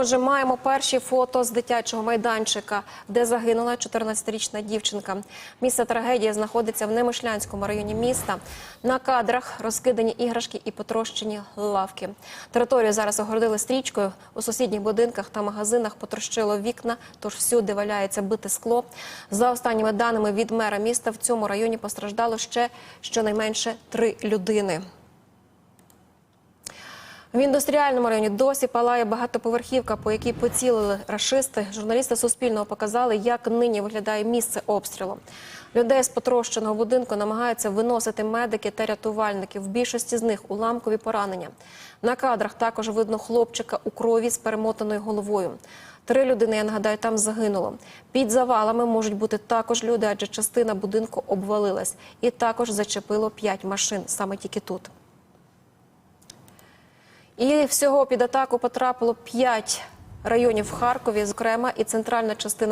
Отже, маємо перші фото з дитячого майданчика, де загинула 14-річна дівчинка. Місце трагедії знаходиться в Немишлянському районі міста. На кадрах розкидані іграшки і потрощені лавки. Територію зараз огородили стрічкою. У сусідніх будинках та магазинах потрощило вікна, тож всюди валяється бите скло. За останніми даними від мера міста, в цьому районі постраждало ще щонайменше три людини. В індустріальному районі досі палає багатоповерхівка, по якій поцілили рашисти. Журналісти Суспільного показали, як нині виглядає місце обстрілу. Людей з потрощеного будинку намагаються виносити медики та рятувальники. В більшості з них уламкові поранення. На кадрах також видно хлопчика у крові з перемотаною головою. Три людини, я нагадаю, там загинуло. Під завалами можуть бути також люди, адже частина будинку обвалилась. І також зачепило п'ять машин саме тільки тут. І всього під атаку потрапило п'ять районів в Харкові, зокрема і центральна частина.